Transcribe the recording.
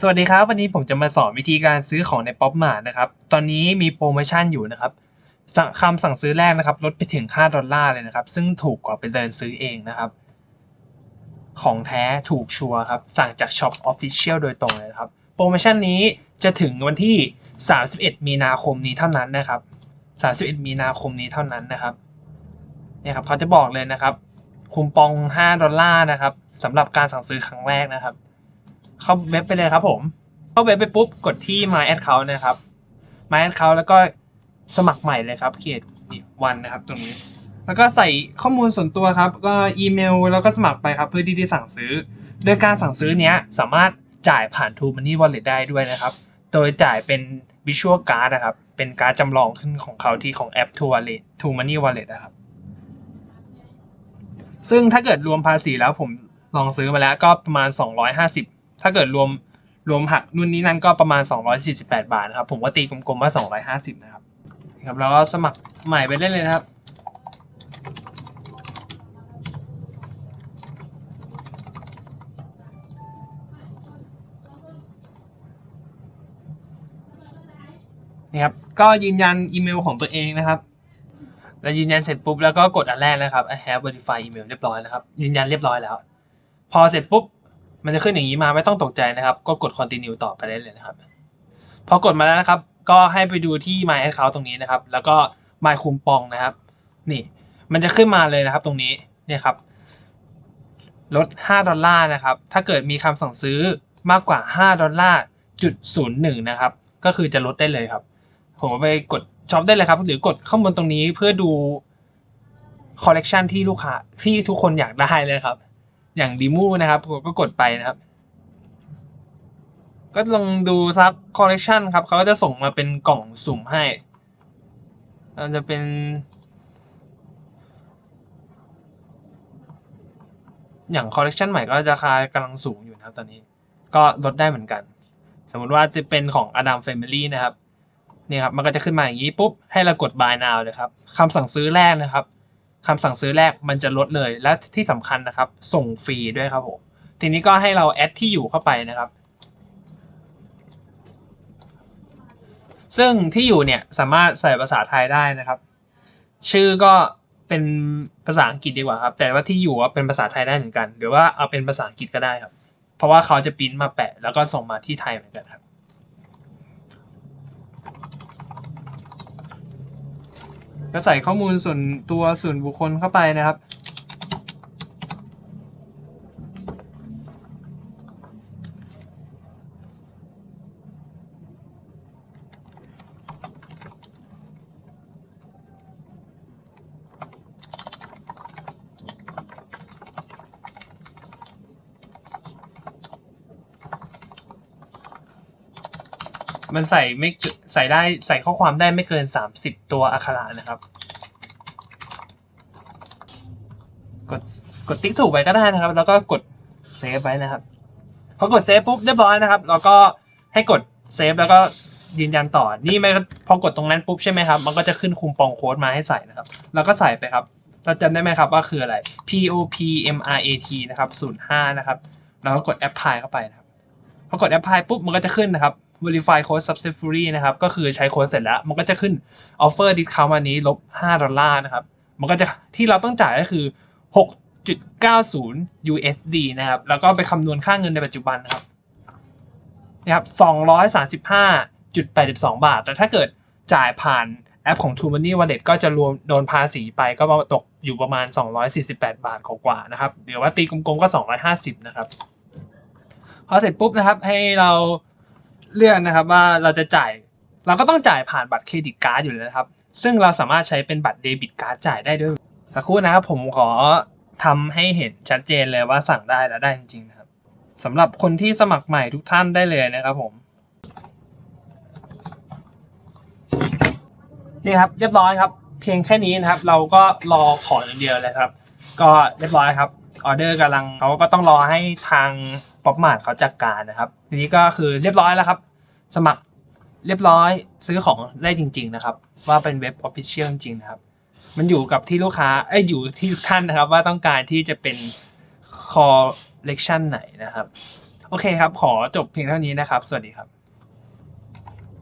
สวัสดีครับ วันนี้ผมจะมาสอนวิธีการซื้อของในป๊อปมาร์ทนะครับ ตอนนี้มีโปรโมชั่นอยู่นะครับคำสั่งซื้อแรกนะครับ ลดไปถึง 5 ดอลลาร์เลยนะครับ ซึ่งถูกกว่าไปเดินซื้อเองนะครับ ของแท้ถูกชัวร์ครับ สั่งจากช็อปออฟฟิเชียลโดยตรงเลยนะครับ โปรโมชั่นนี้จะถึงวันที่ 31 มีนาคมนี้เท่านั้นนะครับ 31 มีนาคมนี้เท่านั้นนะครับเนี่ยครับเขาจะบอกเลยนะครับคูปอง 5 ดอลลาร์นะครับสำหรับการสั่งซื้อครั้งแรกนะครับ เข้าเว็บไปเลยครับผม เข้าเว็บไปปุ๊บกดที่ My Account นะครับ My Account แล้วก็สมัครใหม่เลยครับ create วันนะครับตรงนี้ แล้วก็ใส่ข้อมูลส่วนตัวครับ ก็อีเมลแล้วก็สมัครไปครับ เพื่อที่จะสั่งซื้อ โดยการสั่งซื้อเนี้ยสามารถจ่ายผ่าน True Money Wallet ได้ด้วยนะครับ โดยจ่ายเป็น Visual Card นะครับ เป็นการ์ดจำลองขึ้นของเขาที่ของแอป True Wallet True Money Wallet นะครับ ซึ่งถ้าเกิดรวมภาษีแล้วผมลองซื้อมาแล้วก็ประมาณ 250 ถ้าเกิดรวมรวมหักนู่นนี่นั่นก็ประมาณ 248 บาทนะครับ ผมว่าตีกลมๆว่า 250 นะครับครับแล้วก็สมัครใหม่ไปเล่นเลยนะครับ นี่ครับ ก็ยืนยันอีเมลของตัวเองนะครับ แล้วยืนยันเสร็จปุ๊บแล้วก็กดอันแรกนะครับ I have verified email เรียบร้อยนะครับ ยืนยันเรียบร้อยแล้ว พอเสร็จปุ๊บ มันจะขึ้นอย่างนี้มาไม่ต้องตกใจนะครับ ก็กด continue ต่อไปได้เลยนะครับ พอกดมาแล้วนะครับ ก็ให้ไปดูที่ my account ตรงนี้นะครับ แล้วก็ my คูปองนะครับ นี่ มันจะขึ้นมาเลยนะครับ ตรงนี้เนี่ยครับลด 5 ดอลลาร์นะครับ ถ้าเกิดมีคำสั่งซื้อมากกว่า 5 ดอลลาร์จุดศูนย์หนึ่งนะครับ ก็คือจะลดได้เลยครับ ผมไปกดช็อปได้เลยครับ หรือกดข้างบนตรงนี้เพื่อดูคอลเลกชันที่ลูกค้าที่ทุกคนอยากได้เลยครับ อย่างดีมูนะครับผมก็กดไปนะครับ ก็ลองดูซักคอลเลกชันครับเขาก็จะส่งมาเป็นกล่องสุ่มให้มันจะเป็น อย่างคอลเลกชันใหม่ก็ราคากำลังสูงอยู่นะครับตอนนี้ ก็ลดได้เหมือนกัน สมมติว่าจะเป็นของ Adam Family นะครับนี่ครับ มันก็จะขึ้นมาอย่างนี้ปุ๊บ ให้เรากด buy now เลยครับคำสั่งซื้อแรกนะครับ คำสั่งซื้อแรกมันจะลดเลย และที่สำคัญนะครับ ส่งฟรีด้วยครับผมทีนี้ก็ให้เราแอดที่อยู่เข้าไปนะครับ ซึ่งที่อยู่เนี่ยสามารถใส่ภาษาไทยได้นะครับ ชื่อก็เป็นภาษาอังกฤษดีกว่าครับ แต่ว่าที่อยู่เป็นภาษาไทยได้เหมือนกัน หรือว่าเอาเป็นภาษาอังกฤษก็ได้ครับ เพราะว่าเขาจะปริ้นมาแปะแล้วก็ส่งมาที่ไทยเหมือนกันครับ ก็ใส่ข้อมูลส่วนตัวส่วนบุคคลเข้าไปนะครับ มันใส่ไม่ใส่ได้ใส่ข้อความได้ไม่เกิน 30 ตัวอักขระนะครับ กดกดติ๊กถูกไปก็ได้นะครับ แล้วก็กดเซฟไว้นะครับพอกดเซฟปุ๊บเรียบร้อยนะครับ แล้วก็ให้กดเซฟแล้วก็ยืนยันต่อ นี่ไม่พอกดตรงนั้นปุ๊บใช่ไหมครับ มันก็จะขึ้นคูปองโค้ดมาให้ใส่นะครับ แล้วก็ใส่ไปครับ เราจำได้ไหมครับว่าคืออะไร P O P M R A T นะครับ05 นะครับ แล้วก็กด apply เข้าไปนะครับ พอกด apply ปุ๊บ มันก็จะขึ้นนะครับ verify code successfully นะครับ ก็คือใช้โค้ดเสร็จแล้ว มันก็จะขึ้น offer discount วันนี้ลบ 5 ดอลลาร์นะครับ มันก็จะที่เราต้องจ่ายก็คือ 6.90 USD นะครับ แล้วก็ไปคำนวณค่าเงินในปัจจุบันนะครับนะครับ235.82 บาท แต่ถ้าเกิดจ่ายผ่านแอปของ t r u Money Wallet ก็จะรวมโดนภาษีไปก็ตกอยู่ประมาณ 248 บาทกว่าๆนะครับเดี๋ยวว่าตีกลมๆก็ 250 นะครับ พอเสร็จปุ๊บนะครับให้เรา เลือกนะครับว่าเราจะจ่าย เราก็ต้องจ่ายผ่านบัตรเครดิตการ์ดอยู่แล้วครับ ซึ่งเราสามารถใช้เป็นบัตรเดบิตการ์ดจ่ายได้ด้วยสักครู่นะครับผมขอทำให้เห็นชัดเจนเลยว่าสั่งได้และได้จริงๆนะครับสำหรับคนที่สมัครใหม่ทุกท่านได้เลยนะครับผมนี่ครับเรียบร้อยครับ เพียงแค่นี้นะครับ เราก็รอของอย่างเดียวเลยครับ ก็เรียบร้อยครับออเดอร์กำลังเขาก็ต้องรอให้ทาง ป๊อปมาร์ทเขาจัดกการนะครับ ทีนี้ก็คือเรียบร้อยแล้วครับ สมัครเรียบร้อยซื้อของได้จริง ๆนะครับ ว่าเป็นเว็บออฟฟิเชียลจริงๆนะครับ มันอยู่กับที่ลูกค้าเอ้ยอยู่ที่ทุกท่านนะครับ ว่าต้องการที่จะเป็นคอลเลกชันไหนนะครับ โอเคครับ ขอจบเพียงเท่านี้นะครับ สวัสดีครับ